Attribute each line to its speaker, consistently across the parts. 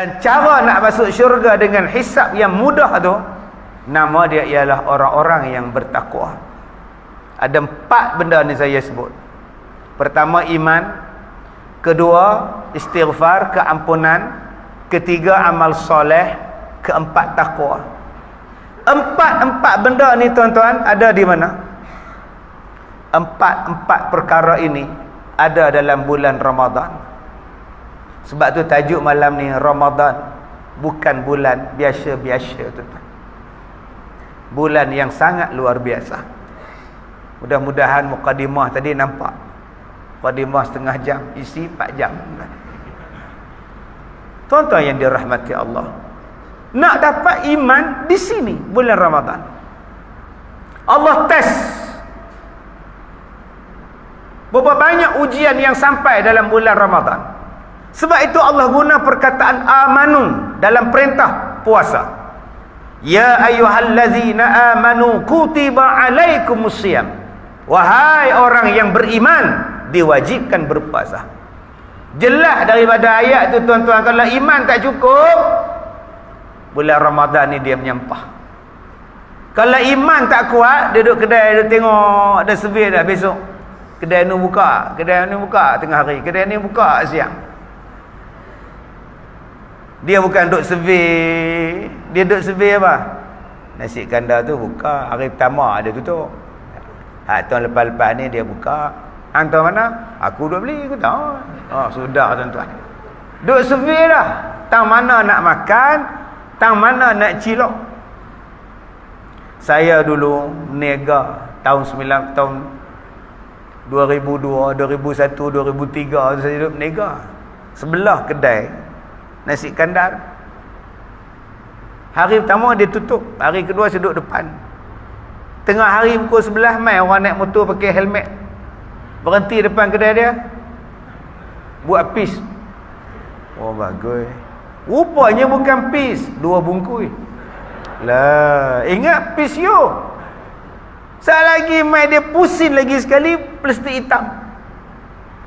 Speaker 1: dan cara nak masuk syurga dengan hisap yang mudah tu nama dia ialah orang-orang yang bertakwa. Ada empat benda ni saya sebut. Pertama iman. Kedua istighfar keampunan. Ketiga amal soleh. Keempat takwa. Empat-empat benda ni tuan-tuan ada di mana? Empat-empat perkara ini ada dalam bulan Ramadan sebab tu tajuk malam ni Ramadan bukan bulan biasa-biasa tu. Bulan yang sangat luar biasa. Mudah-mudahan mukadimah tadi nampak. Mukadimah setengah jam, isi 4 jam. Tuan-tuan yang dirahmati Allah. Nak dapat iman di sini bulan Ramadan. Allah test Berapa banyak ujian yang sampai dalam bulan Ramadan. Sebab itu Allah guna perkataan amanu dalam perintah puasa. Ya ayyuhallazina amanu kutiba alaikumusiyam. Wahai orang yang beriman diwajibkan berpuasa. Jelas daripada ayat tu tuan-tuan kalau iman tak cukup bulan Ramadan ni dia menyampah. Kalau iman tak kuat duduk kedai dia tengok ada severe dah besok. Kedai ni buka, kedai ni buka tengah hari, kedai ni buka siang. Dia bukan duk survey. Dia duk survey apa? Nasi kandar tu buka. Hari pertama ada tutup. Ha, tahun lepas-lepas ni dia buka. Hantar mana? Aku duk beli. Aku tahu. Oh, sudah tuan-tuan. Duk survey dah. Tang mana nak makan. Tang mana nak cilok. Saya dulu nega tahun 9 tahun 2002, 2001, 2003 saya duduk nega. Sebelah kedai nasi kandar. Hari pertama dia tutup hari kedua saya duduk depan. Tengah hari pukul sebelah mai orang naik motor pakai helmet. Berhenti depan kedai dia buat pis oh bagus. Rupanya bukan pis dua bungkus lah ingat pis you Sekali lagi mai dia pusing lagi sekali plastik hitam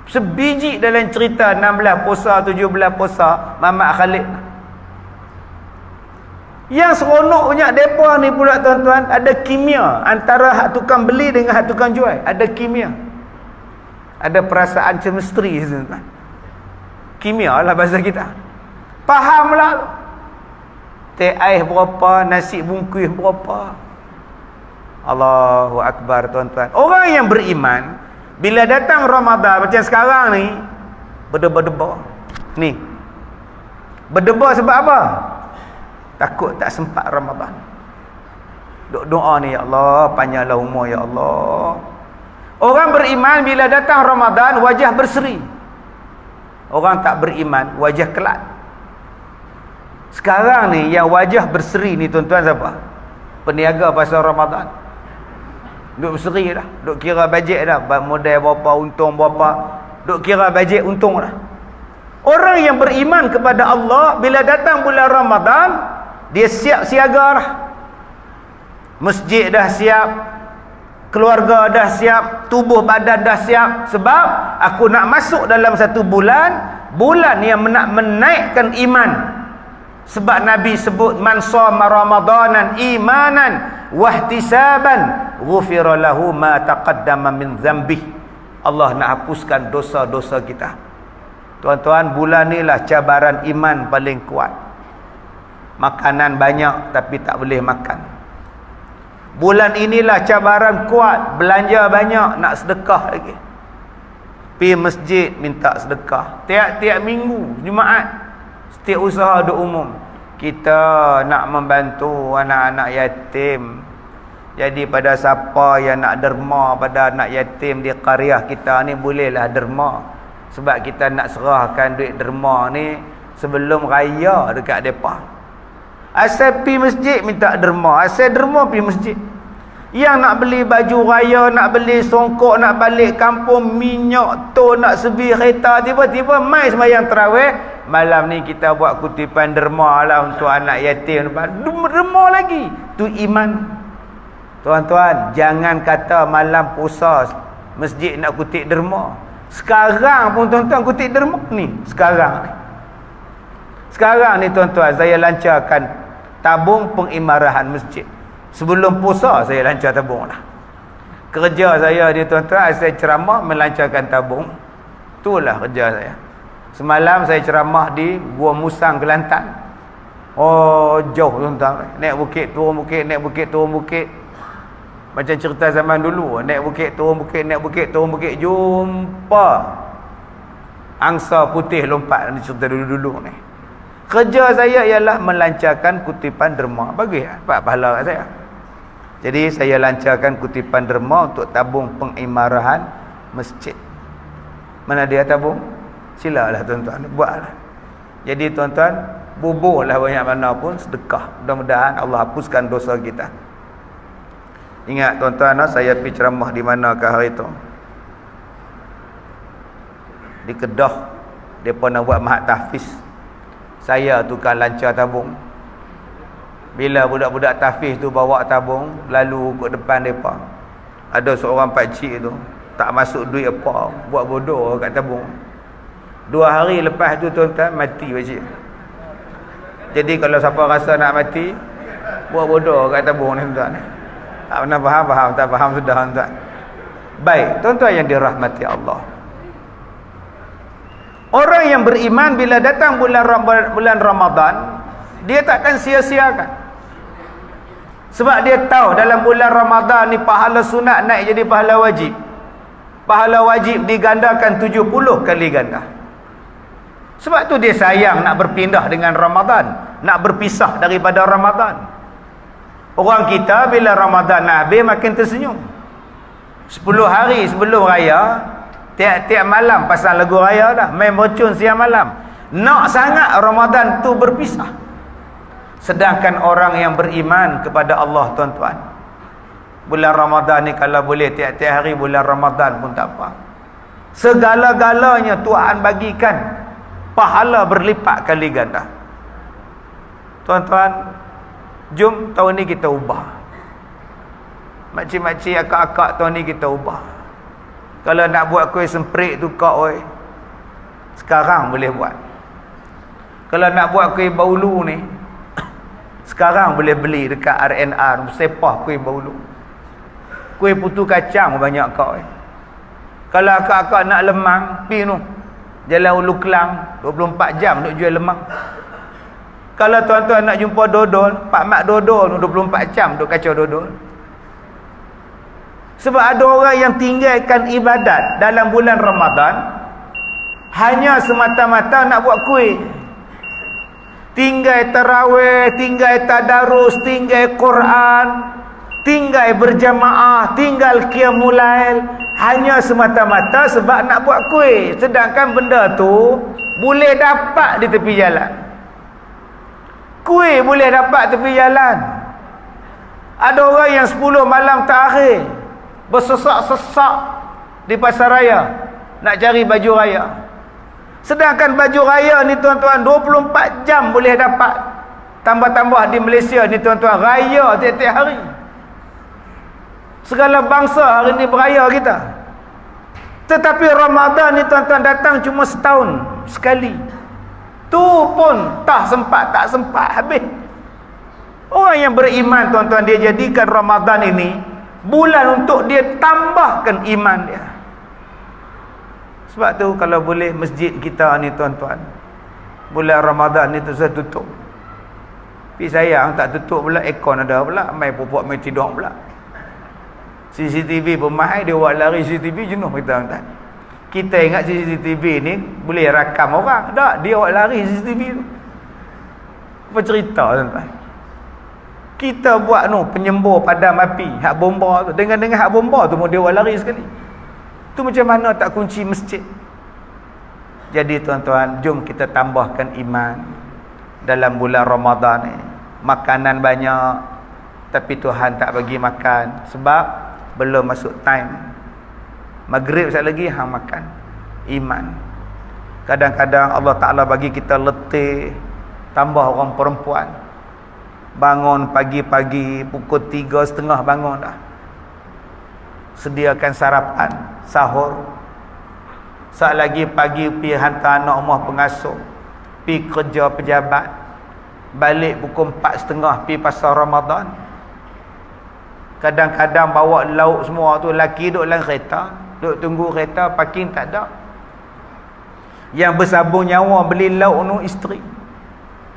Speaker 1: sebiji dalam cerita 16 puasa 17 puasa Mamat Khalid. Yang seronok punya depa ni pula tuan-tuan ada kimia antara hak tukang beli dengan hak tukang jual. Ada kimia. Ada perasaan chemistry tuan-tuan. Kimia lah bahasa kita. Faham lah teh air berapa nasi bungkus berapa? Allahu Akbar tuan-tuan. Orang yang beriman bila datang Ramadan macam sekarang ni berdebar-debar. Ni. Berdebar sebab apa? Takut tak sempat Ramadan. Duk doa ni ya Allah, panjanglah umur ya Allah. Orang beriman bila datang Ramadan wajah berseri. Orang tak beriman wajah kelak. Sekarang ni yang wajah berseri ni tuan-tuan siapa? Peniaga pasal Ramadan. Duk berseri dah. Duk kira bajet dah. Modal berapa, untung berapa. Duk kira bajet untung dah. Orang yang beriman kepada Allah, bila datang bulan Ramadan, dia siap siaga dah. Masjid dah siap. Keluarga dah siap. Tubuh badan dah siap. Sebab aku nak masuk dalam satu bulan, bulan yang nak menaikkan iman. Sebab Nabi sebut, Man sama Ramadanan imanan wahtisaban ghufira lahu ma taqaddama min dhanbi Allah nak hapuskan dosa-dosa kita. Tuan-tuan bulan ni lah cabaran iman paling kuat. Makanan banyak tapi tak boleh makan. Bulan inilah cabaran kuat. Belanja banyak nak sedekah lagi. Pi masjid minta sedekah. Tiap-tiap minggu Jumaat setiap usaha ada umum. Kita nak membantu anak-anak yatim jadi pada siapa yang nak derma pada anak yatim di qaryah kita ni bolehlah derma. Sebab kita nak serahkan duit derma ni sebelum raya dekat depa. Asal pi masjid minta derma, asal derma pi masjid. Yang nak beli baju raya, nak beli songkok, nak balik kampung, minyak tu, nak sebi kereta, tiba-tiba mai sembahyang tarawih, malam ni kita buat kutipan derma lah untuk anak yatim. Derma lagi. Tu iman. Tuan-tuan, jangan kata malam puasa masjid nak kutip derma. Sekarang pun tuan-tuan kutip derma ni, sekarang ni. sekarang ni tuan-tuan saya lancarkan tabung pengimarahan masjid. Sebelum puasa saya lancar tabung lah. Kerja saya ni tuan-tuan saya ceramah melancarkan tabung. Itulah kerja saya. Semalam saya ceramah di Gua Musang Kelantan. Oh jauh tuan-tuan. Naik bukit turun bukit naik bukit turun bukit macam cerita zaman dulu naik bukit turun bukit naik bukit turun bukit jumpa angsa putih lompat ni cerita dulu-dulu ni kerja saya ialah melancarkan kutipan derma bagi apa pahala kat saya jadi saya lancarkan kutipan derma untuk tabung pengimarahan masjid. Mana dia tabung? Silalah tuan-tuan, buatlah. Jadi tuan-tuan, bubuhlah banyak mana pun sedekah. Mudah-mudahan Allah hapuskan dosa kita. Ingat tuan-tuan, ah, saya pergi ceramah di manakah hari itu? Di Kedah. Mereka nak buat mahat tahfiz. Saya tukar lancar tabung. Bila budak-budak tafiz tu bawa tabung Lalu ke depan mereka Ada seorang pakcik tu Tak masuk duit apa Buat bodoh kat tabung Dua hari lepas tu tuan-tuan mati pakcik Jadi kalau siapa rasa nak mati Buat bodoh kat tabung ni tuan-tuan Tak pernah faham, faham Tak faham sudah tuan-tuan Baik, tuan-tuan yang dirahmati Allah Orang yang beriman bila datang bulan bulan Ramadan dia takkan sia-siakan sebab dia tahu dalam bulan Ramadan ni pahala sunat naik jadi pahala wajib. Pahala wajib digandakan 70 kali ganda. Sebab tu dia sayang nak berpindah dengan Ramadan. Nak berpisah daripada Ramadan. Orang kita bila Ramadan habis makin tersenyum. 10 hari sebelum raya. Tiap-tiap malam pasal lagu raya dah. Main bocun siang malam. Nak sangat Ramadan tu berpisah. Sedangkan orang yang beriman kepada Allah tuan-tuan. Bulan Ramadan ni kalau boleh tiap-tiap hari bulan Ramadan pun tak apa. Segala-galanya Tuhan bagikan pahala berlipat kali ganda. Tuan-tuan, jom tahun ni kita ubah. Makcik-makcik akak-akak tahun ni kita ubah. Kalau nak buat kuih semprit tu kak oi. Sekarang boleh buat. Kalau nak buat kuih baulu ni, sekarang boleh beli dekat RNR sepah kuih baulu. Kuih putu kacang banyak kau eh. Kalau akak-akak nak lemang, pi tu. Jalan Ulu Kelang 24 jam nak jual lemang. Kalau tuan-tuan nak jumpa dodol, Pak Mak dodol 24 jam duk kacau dodol. Sebab ada orang yang tinggalkan ibadat dalam bulan Ramadan hanya semata-mata nak buat kuih tinggal tarawih, tinggal tadarus, tinggal Quran, tinggal berjamaah, tinggal qiyamulail hanya semata-mata sebab nak buat kuih. Sedangkan benda tu boleh dapat di tepi jalan. Kuih boleh dapat tepi jalan. Ada orang yang 10 malam terakhir bersesak-sesak di pasar raya nak cari baju raya. Sedangkan baju raya ni tuan-tuan 24 jam boleh dapat. Tambah-tambah di Malaysia ni tuan-tuan raya tiap-tiap hari. Segala bangsa hari ni beraya kita. Tetapi Ramadan ni tuan-tuan datang cuma setahun sekali. Tu pun tak sempat, tak sempat habis. Orang yang beriman tuan-tuan dia jadikan Ramadan ini bulan untuk dia tambahkan iman dia. Sebab tu kalau boleh masjid kita ni tuan-tuan. Bulan Ramadan ni tu saya tutup. Tapi sayang tak tutup pula aircon ada pula. Mai pupuk mai tidur pula. CCTV pun mahal dia buat lari CCTV jenuh kita tuan Kita ingat CCTV ni boleh rakam orang. Tak, dia buat lari CCTV tu. Apa cerita tuan-tuan? Kita buat no penyembur padam api, hak bomba tu. Dengan-dengan hak bomba tu mau dia buat lari sekali. Tu macam mana tak kunci masjid? Jadi tuan-tuan, jom kita tambahkan iman dalam bulan Ramadan ni. Makanan banyak tapi Tuhan tak bagi makan sebab belum masuk time. Maghrib sekali lagi hang makan. Iman. Kadang-kadang Allah Taala bagi kita letih tambah orang perempuan. Bangun pagi-pagi pukul tiga setengah bangun dah. Sediakan sarapan sahur. Saat lagi pagi pergi hantar anak rumah pengasuh. Pi kerja pejabat. Balik pukul empat setengah pi pasar Ramadan. Kadang-kadang bawa lauk semua tu laki duduk dalam kereta duduk tunggu kereta parking tak ada. Yang bersabung nyawa beli lauk tu isteri.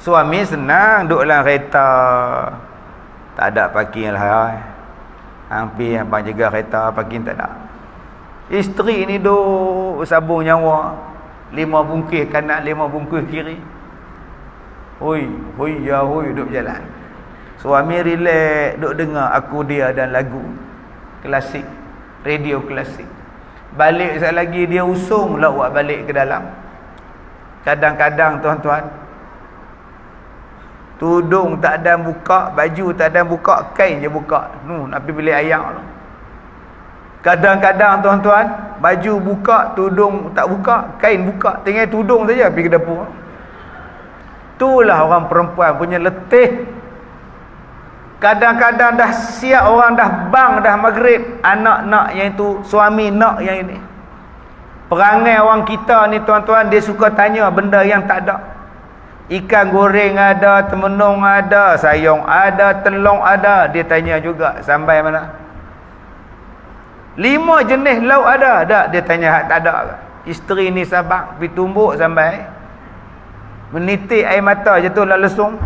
Speaker 1: Suami senang duduk dalam kereta. Tak ada parking lah hampir abang jaga kereta parking tak ada. Isteri ni duduk bersabung nyawa. Lima bungkis kanan lima bungkis kiri. Hoi, hoi ya hoi duduk jalan. Suami relax duk dengar aku dia dan lagu klasik, radio klasik. Balik sekali lagi dia usung buat balik ke dalam. Kadang-kadang tuan-tuan tudung tak ada buka, baju tak ada buka, kain je buka. Nu nak pergi beli ayam tu. Kadang-kadang tuan-tuan baju buka, tudung tak buka, kain buka, tinggal tudung saja pergi ke dapur. Itulah orang perempuan punya letih Kadang-kadang dah siap orang dah bang dah maghrib Anak nak yang itu Suami nak yang ini. Perangai orang kita ni tuan-tuan Dia suka tanya benda yang tak ada. Ikan goreng ada Temenung ada Sayang ada Telung ada. Dia tanya juga Sampai mana? Lima jenis lauk ada Tak? Dia tanya tak ada. Isteri ni sabak Pergi tumbuk sampai Menitik air mata je tu lah lesung.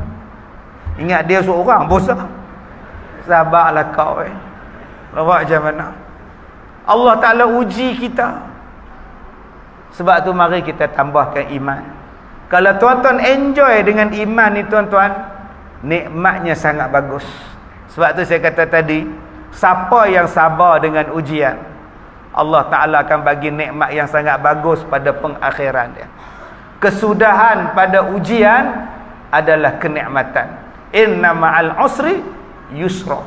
Speaker 1: Ingat dia seorang bosan Sabarlah kau eh. Lawak macam mana? Allah Ta'ala uji kita. Sebab tu mari kita tambahkan iman. Kalau tuan-tuan enjoy dengan iman ni tuan-tuan, nikmatnya sangat bagus. Sebab tu saya kata tadi, siapa yang sabar dengan ujian, Allah Ta'ala akan bagi nikmat yang sangat bagus pada pengakhiran dia. Kesudahan pada ujian adalah kenikmatan. Inna ma'al usri yusra.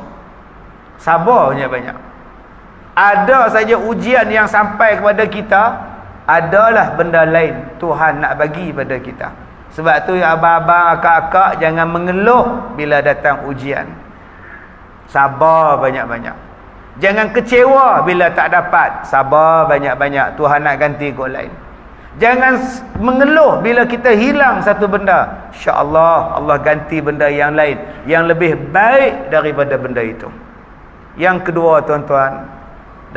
Speaker 1: Sabar banyak-banyak ada saja ujian yang sampai kepada kita adalah benda lain Tuhan nak bagi pada kita. Sebab tu abang-abang akak-akak jangan mengeluh bila datang ujian. Sabar banyak-banyak. Jangan kecewa bila tak dapat. Sabar banyak-banyak. Tuhan nak ganti kau lain Jangan mengeluh bila kita hilang satu benda. InsyaAllah Allah ganti benda yang lain. Yang lebih baik daripada benda itu. Yang kedua tuan-tuan.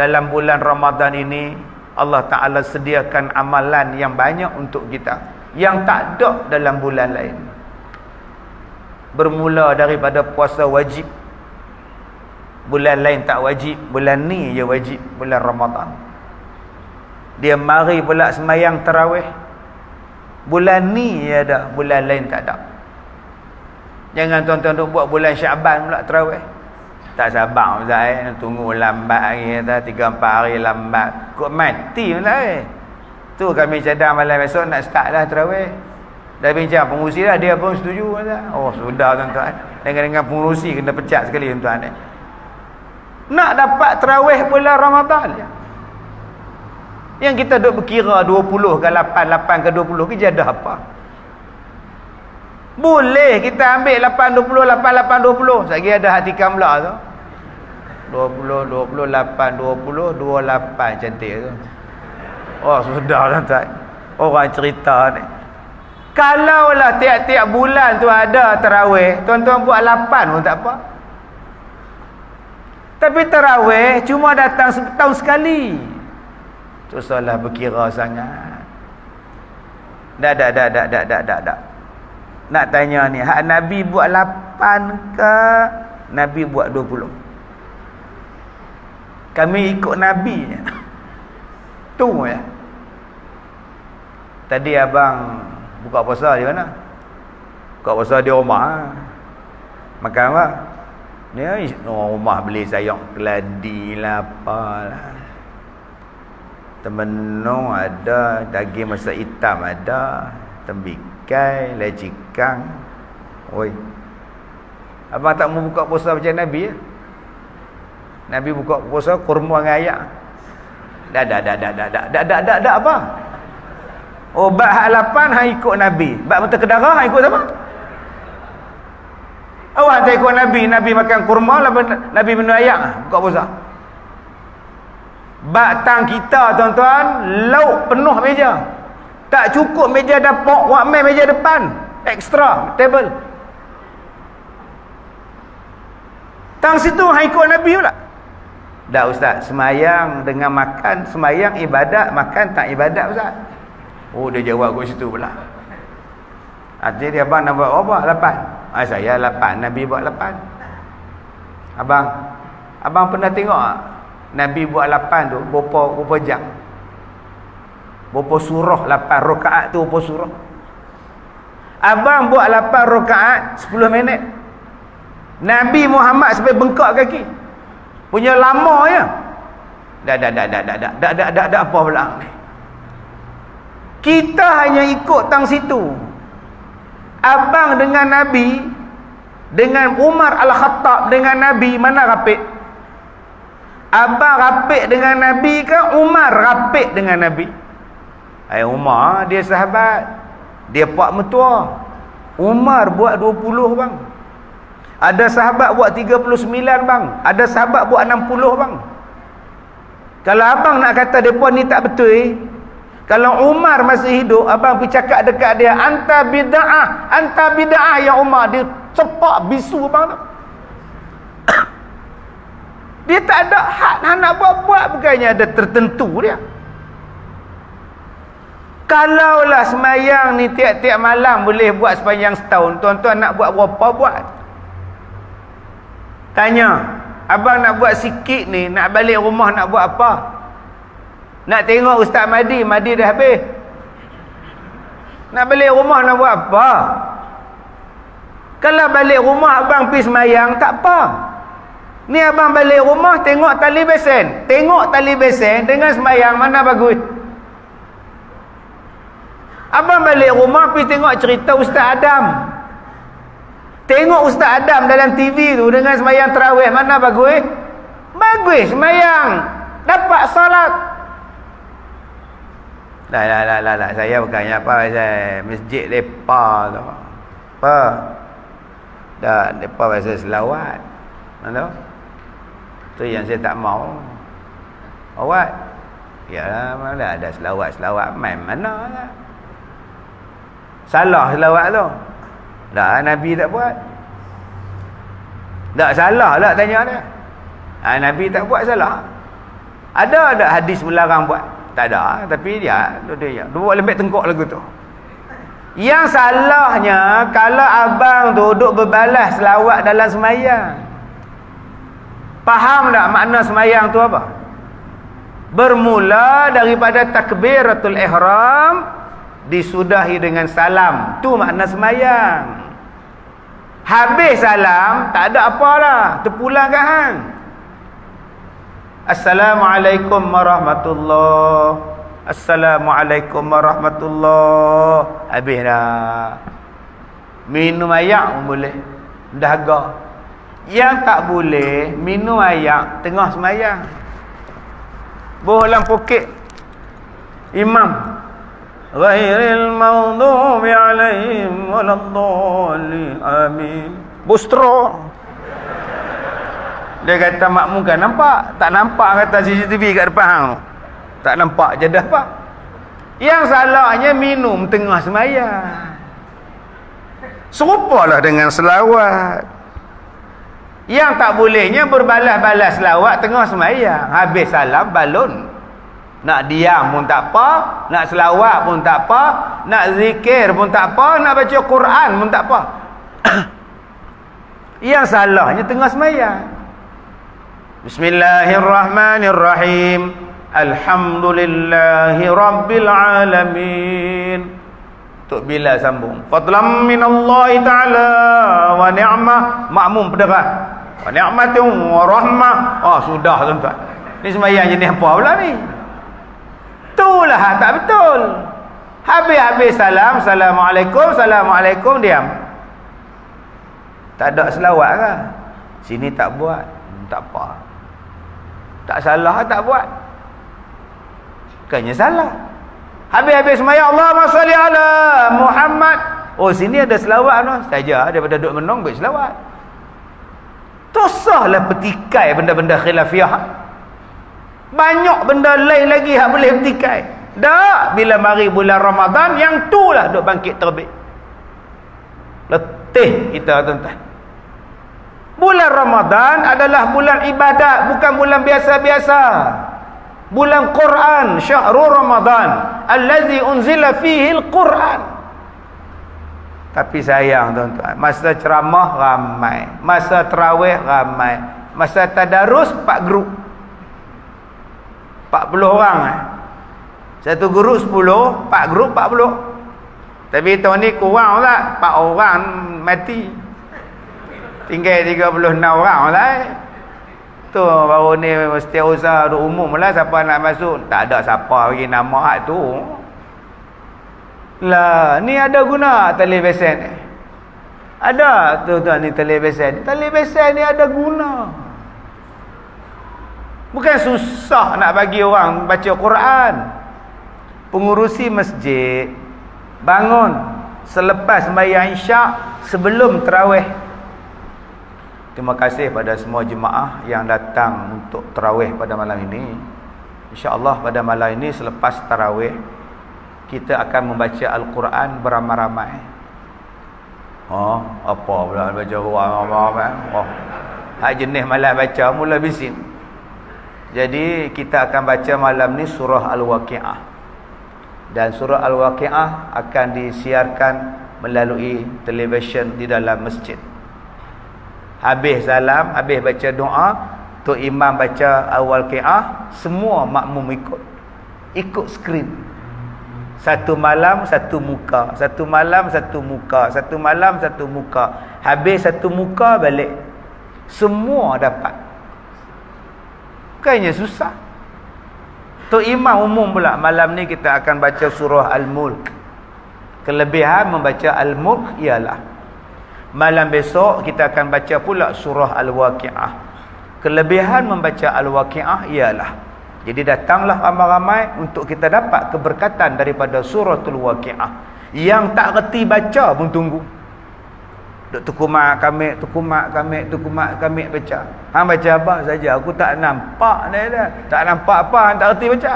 Speaker 1: Dalam bulan Ramadan ini. Allah Ta'ala sediakan amalan yang banyak untuk kita. Yang tak ada dalam bulan lain. Bermula daripada puasa wajib. Bulan lain tak wajib. Bulan ni je wajib. Bulan Ramadan dia mari pula semayang terawih bulan ni ya ada bulan lain tak ada. Jangan tuan-tuan duk buat bulan syaban pula terawih tak sabar Ustaz eh. Tunggu lambat hari kata 3 4 hari lambat. Kok mati pula eh? Tu kami cadang malam esok nak start lah terawih dah bincang pengurusi lah dia pun setuju Ustaz. Oh sudah tuan-tuan. Dengan dengan pengurusi kena pecat sekali tuan-tuan eh. nak dapat terawih pula Ramadan. ya. Yang kita duk berkira 20 ke 8, 8 ke 20 ke jadah apa? Boleh kita ambil 8, 20, 8, 8, 20. Sekali ada hati kamla tu. 20, 20, 8, 20, 28 cantik tu. Oh sudah lah tuan. Orang cerita ni. Kalaulah tiap-tiap bulan tu ada terawih, tuan-tuan buat 8 pun tak apa. Tapi terawih cuma datang setahun sekali. Tu salah berkira sangat. Dak dak dak dak dak dak dak dak. Nak tanya ni, hak Nabi buat 8 ke Nabi buat 20? Kami ikut Nabi je. Tu ya. Tadi abang buka puasa di mana? Buka puasa di rumah. Makan apa? Ni rumah beli sayang keladi lah apalah temenung ada daging masak hitam ada tembikai lejikang. Oi. Abang tak mau buka puasa macam nabi ya? Nabi buka puasa kurma dengan ayak. Dah dah dah dah dah dah dah dah dah dah apa oh hak lapan hak ikut nabi. Bab mata kedara hak ikut siapa? Awak tak ikut nabi. Nabi makan kurma nabi minum ayak. Buka puasa Batang kita tuan-tuan Lauk penuh meja Tak cukup meja dapur, main meja depan. Extra table. Tang situ hai ikut Nabi pula. Dah ustaz, semayang dengan makan, semayang ibadat, makan tak ibadat ustaz. Oh dia jawab kat situ pula. Artinya dia abang nak buat apa? Lapan. Ah, saya lapan, Nabi buat lapan. Abang, abang pernah tengok tak? Nabi buat lapan tu, berapa, berapa jam? Berapa surah lapan rakaat tu berapa surah? Abang buat lapan rakaat 10 minit. Nabi Muhammad sampai bengkak kaki. Punya lama ya. Dah dah dah dah dah dah dah dah dah apa pula ni. Kita hanya ikut tang situ. Abang dengan Nabi dengan Umar Al-Khattab dengan Nabi mana rapik? Abang rapik dengan Nabi ke Umar rapik dengan Nabi? Ai Umar dia sahabat. Dia pak metua. Umar buat 20 bang. Ada sahabat buat 39 bang. Ada sahabat buat 60 bang. Kalau abang nak kata depa ni tak betul eh? Kalau Umar masih hidup, abang pergi cakap dekat dia, anta bid'ah, anta bid'ah ya Umar. Dia cepak bisu abang tu. Dia tak ada hak nak buat-buat bukannya ada tertentu dia. Kalaulah semayang ni tiap-tiap malam boleh buat sepanjang setahun, tuan-tuan nak buat berapa buat? Tanya, abang nak buat sikit ni, nak balik rumah nak buat apa? Nak tengok Ustaz Madi, Madi dah habis. Nak balik rumah nak buat apa? Kalau balik rumah abang pergi semayang, tak apa. Ni abang balik rumah tengok tali besen. Tengok tali besen dengan semayang mana bagus? Abang balik rumah pergi tengok cerita Ustaz Adam. Tengok Ustaz Adam dalam TV tu dengan semayang terawih mana bagus? Bagus semayang. Dapat salat. Dah, dah, dah, dah, dah. Saya bukannya apa, saya masjid lepa tu. Apa? Dah, lepa pasal selawat. Mana? Tu yang saya tak mau. Awak? Ya, mana ada selawat-selawat main mana lah. Salah selawat tu. Dah, Nabi tak buat. Tak salah lah tanya dia. Ha, Nabi tak buat salah. Ada ada hadis melarang buat? Tak ada, tapi dia dia dua lembek tengkok lagu tu. Yang salahnya kalau abang tu duduk berbalas selawat dalam semayang. Faham tak makna semayang tu apa? Bermula daripada takbiratul ihram disudahi dengan salam. Tu makna semayang. Habis salam, tak ada apa lah. Terpulang ke hang. Assalamualaikum warahmatullahi Assalamualaikum warahmatullahi Habis dah Minum pun boleh Dahaga Yang tak boleh Minum ayak Tengah semayang Bohlam poket Imam Ghairil mawdubi alaihim Waladdallin Amin Bustro dia kata makmum kan nampak? Tak nampak kata CCTV kat depan hang. Tak nampak je dah apa? Yang salahnya minum tengah sembahyang. Serupalah dengan selawat. Yang tak bolehnya berbalas-balas selawat tengah sembahyang. Habis salam balon. Nak diam pun tak apa, nak selawat pun tak apa, nak zikir pun tak apa, nak baca Quran pun tak apa. Yang salahnya tengah sembahyang. Bismillahirrahmanirrahim. Alhamdulillahi rabbil alamin. Tok bila sambung. Fadlam minallahi ta'ala wa ni'mah makmum pendengar. Ni'matun wa rahmah. Oh sudah tuan-tuan. Ni sembahyang jenis apa pula ni? Itulah tak betul. Habis-habis salam, Assalamualaikum, Assalamualaikum, diam. Tak ada selawat ke? Sini tak buat. Hmm, tak apa. Tak salah tak buat. Bukannya salah. Habis-habis semaya Allah salli ala Muhammad. Oh sini ada selawat tu. Saja daripada duduk menong baik selawat. Tosahlah petikai benda-benda khilafiyah. Banyak benda lain lagi yang boleh petikai. dah bila mari bulan Ramadan yang tu lah duk bangkit terbit letih kita tuan-tuan bulan Ramadan adalah bulan ibadat bukan bulan biasa-biasa bulan Quran syahrul Ramadan allazi unzila fihi al-Quran tapi sayang tuan-tuan masa ceramah ramai masa tarawih ramai masa tadarus 4 grup 40 orang eh. satu guru 10 4 grup 40 tapi tahun ni kurang tak 4 orang mati tinggal 36 orang lah eh. Tu baru ni mesti usaha umum lah siapa nak masuk. Tak ada siapa bagi nama hak tu. Lah, ni ada guna televisen ni. Ada tu tuan ni televisen. Televisen ni ada guna. Bukan susah nak bagi orang baca Quran. Pengurusi masjid bangun selepas sembahyang Isyak sebelum tarawih Terima kasih pada semua jemaah yang datang untuk tarawih pada malam ini. InsyaAllah pada malam ini selepas tarawih, kita akan membaca Al-Quran beramai-ramai. Oh, apa pula baca Quran ramai-ramai? Oh, hak jenis malam baca mula bisin. Jadi kita akan baca malam ni surah Al-Waqi'ah. Dan surah Al-Waqi'ah akan disiarkan melalui televisyen di dalam masjid habis salam habis baca doa tu imam baca awal qiah semua makmum ikut ikut skrin satu malam satu muka. Satu malam satu muka. Satu malam satu muka. Habis satu muka balik. Semua dapat. Kayaknya susah? Tu imam umum pula malam ni kita akan baca surah al-mulk. Kelebihan membaca al-mulk ialah Malam besok kita akan baca pula surah Al-Waqi'ah. Kelebihan membaca Al-Waqi'ah ialah jadi datanglah ramai-ramai untuk kita dapat keberkatan daripada suratul Waqi'ah. Yang tak reti baca pun tunggu. Duk tukumak kami, tukumak kami, tukumak kami baca. Hang baca apa saja? Aku tak nampak ni dah. Tak nampak apa hang tak reti baca.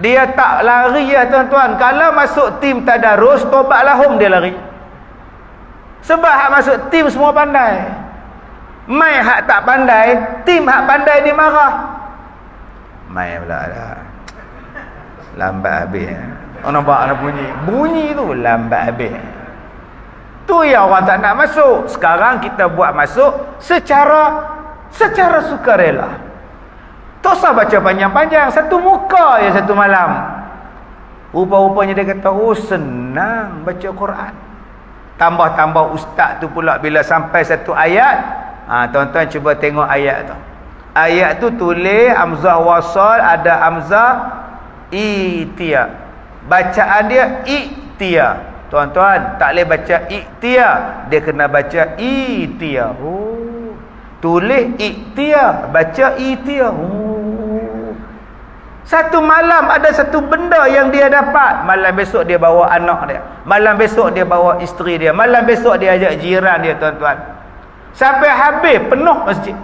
Speaker 1: Dia tak lari ya tuan-tuan. Kalau masuk tim tadarus, tobatlah home dia lari. Sebab hak masuk tim semua pandai. Mai hak tak pandai, tim hak pandai dia marah. Mai pula dah. Lambat habis. Oh nampak ada bunyi. Bunyi tu lambat habis. Tu yang orang tak nak masuk. Sekarang kita buat masuk secara secara sukarela. Tak usah baca panjang-panjang. Satu muka je satu malam. Rupa-rupanya dia kata, oh senang baca Quran. Tambah-tambah ustaz tu pula bila sampai satu ayat, ha tuan-tuan cuba tengok ayat tu. Ayat tu tulis amzah wasal ada amzah itia. Bacaan dia itia. Tuan-tuan tak boleh baca itia, dia kena baca itia. Oh. Tulis itia, baca itia. Oh. Satu malam ada satu benda yang dia dapat. Malam besok dia bawa anak dia. Malam besok dia bawa isteri dia. Malam besok dia ajak jiran dia tuan-tuan. Sampai habis penuh masjid.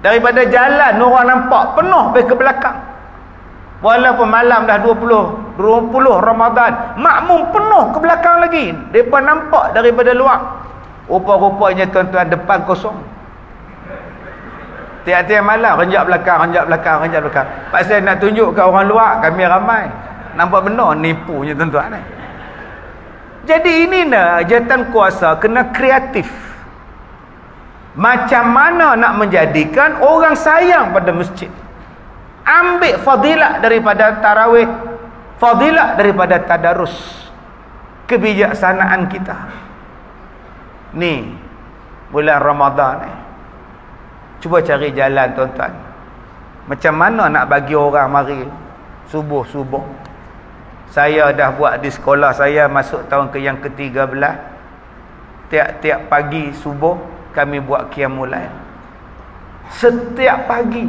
Speaker 1: Daripada jalan orang nampak penuh pergi ke belakang. Walaupun malam dah 20 20 Ramadan, makmum penuh ke belakang lagi. Depa nampak daripada luar. Rupa-rupanya tuan-tuan depan kosong. Tiap-tiap malam renjak belakang, renjak belakang, renjak belakang. Pasal nak tunjuk ke orang luar, kami ramai. Nampak benar nipunya tuan-tuan ni. Jadi ini nak jatan kuasa kena kreatif. Macam mana nak menjadikan orang sayang pada masjid. Ambil fadilat daripada tarawih. Fadilat daripada tadarus. Kebijaksanaan kita. Ni. Bulan Ramadan ni. Cuba cari jalan tuan-tuan. Macam mana nak bagi orang mari subuh-subuh. Saya dah buat di sekolah saya masuk tahun ke yang ke-13. Tiap-tiap pagi subuh kami buat qiyamul Setiap pagi.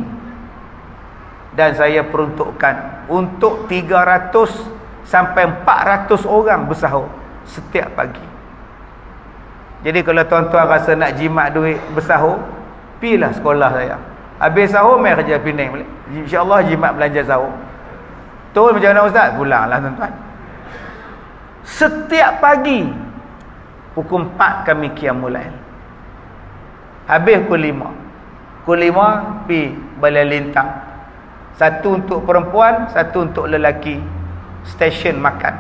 Speaker 1: Dan saya peruntukkan untuk 300 sampai 400 orang bersahur setiap pagi. Jadi kalau tuan-tuan rasa nak jimat duit bersahur, Pilah sekolah saya. Habis sahur mai kerja balik. Insya-Allah jimat belanja sahur. Betul macam mana Ustaz? Pulanglah tuan-tuan. Setiap pagi pukul 4 kami qiyamul lail. Habis pukul 5. Pukul 5 pi balai lintang. Satu untuk perempuan, satu untuk lelaki. Stesen makan.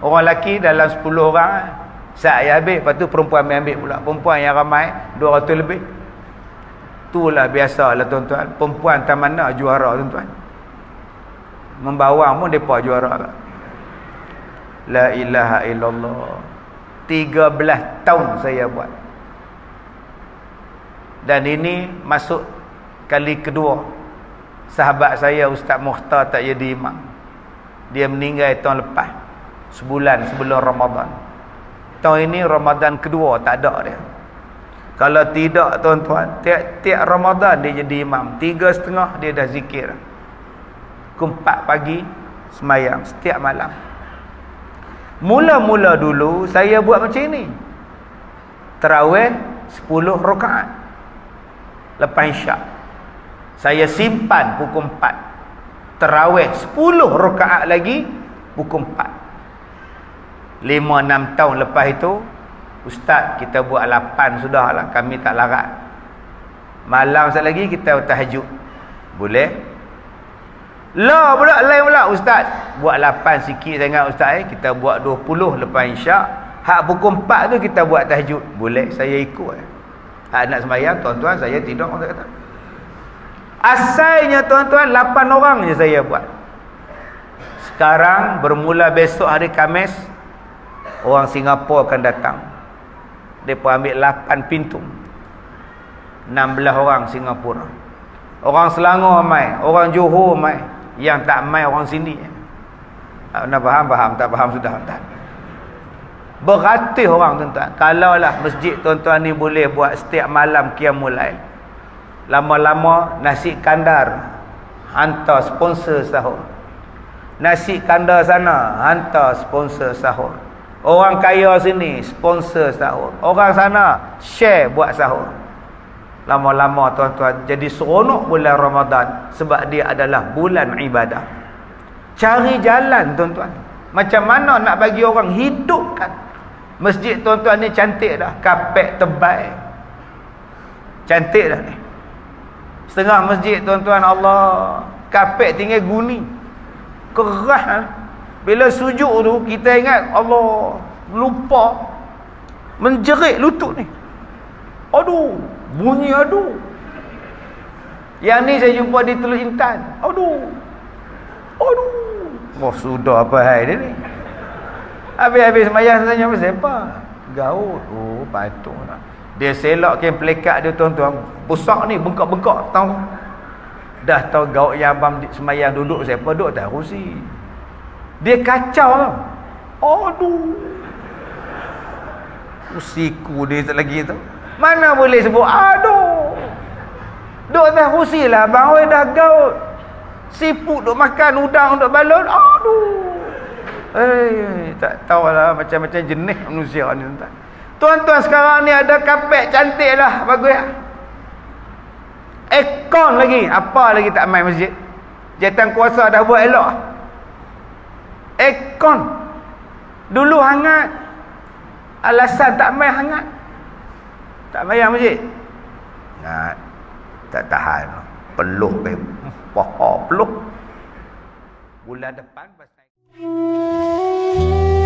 Speaker 1: Orang lelaki dalam 10 orang saat yang habis, lepas tu perempuan ambil pula. Perempuan yang ramai 200 lebih. Itulah biasalah tuan-tuan. Perempuan tak mana juara tuan-tuan. Membawang pun mereka juara. La ilaha illallah. 13 tahun saya buat. Dan ini masuk kali kedua. Sahabat saya Ustaz Mukhtar tak jadi imam. Dia meninggal tahun lepas. Sebulan sebelum Ramadan. Tahun ini Ramadan kedua tak ada dia. Kalau tidak tuan-tuan, tiap-tiap Ramadan dia jadi imam. Tiga setengah dia dah zikir. Kumpat pagi, semayang setiap malam. Mula-mula dulu saya buat macam ini. Terawih 10 rakaat. Lepas isyak. Saya simpan pukul 4. Terawih 10 rakaat lagi pukul 4. 5-6 tahun lepas itu Ustaz kita buat lapan sudah lah kami tak larat malam sekali lagi kita tahajud boleh lah pula lain pula Ustaz buat lapan sikit sangat Ustaz eh. kita buat dua puluh lepas isyak hak pukul empat tu kita buat tahajud boleh saya ikut eh. Hak nak sembahyang tuan-tuan saya tidur orang kata. Asalnya tuan-tuan lapan orang je saya buat. Sekarang bermula besok hari Kamis orang Singapura akan datang. Mereka ambil 8 pintu. 16 orang Singapura. Orang Selangor mai orang Johor mai yang tak mai orang sini. Nak faham faham? Tak faham sudah tak beratus orang tuan-tuan kalaulah masjid tuan-tuan ni boleh buat setiap malam qiyamul lail lama-lama nasi kandar hantar sponsor sahur nasi kandar sana hantar sponsor sahur Orang kaya sini sponsor sahur. Orang sana share buat sahur. Lama-lama tuan-tuan jadi seronok bulan Ramadan sebab dia adalah bulan ibadah. Cari jalan tuan-tuan. Macam mana nak bagi orang hidupkan. Masjid tuan-tuan ni cantik dah. Kapek tebal. Cantik dah ni. Setengah masjid tuan-tuan Allah. Kapek tinggal guni. Keras lah. Bila sujud tu kita ingat Allah lupa menjerit lutut ni. Aduh, bunyi aduh. Yang ni saya jumpa di Teluk Intan. Aduh. Aduh. Oh sudah apa hai dia ni? Habis-habis semayang saya tanya siapa? Gaut. Oh patut nak. Dia selak ke pelekat dia tuan-tuan. Besar ni bengkak-bengkak tahu. Dah tahu gaut yang abang semayang duduk siapa duduk tak rusi. Dia kacau. Aduh. Usiku dia lagi tu. Mana boleh sebut aduh. Duk atas kursi lah. Bang Oi dah gaut. Siput duk makan udang duk balon. Aduh. Eh, tak tahulah macam-macam jenis manusia ni tuan. Tuan-tuan sekarang ni ada kapek cantik lah. Bagus lah. Ekon lagi. Apa lagi tak main masjid? Jatan kuasa dah buat elok Aircon. Dulu hangat. Alasan tak main hangat. Tak bayar masjid. Hangat. Tak tahan. Peluk. Pohon peluk. Bulan depan pasal. Música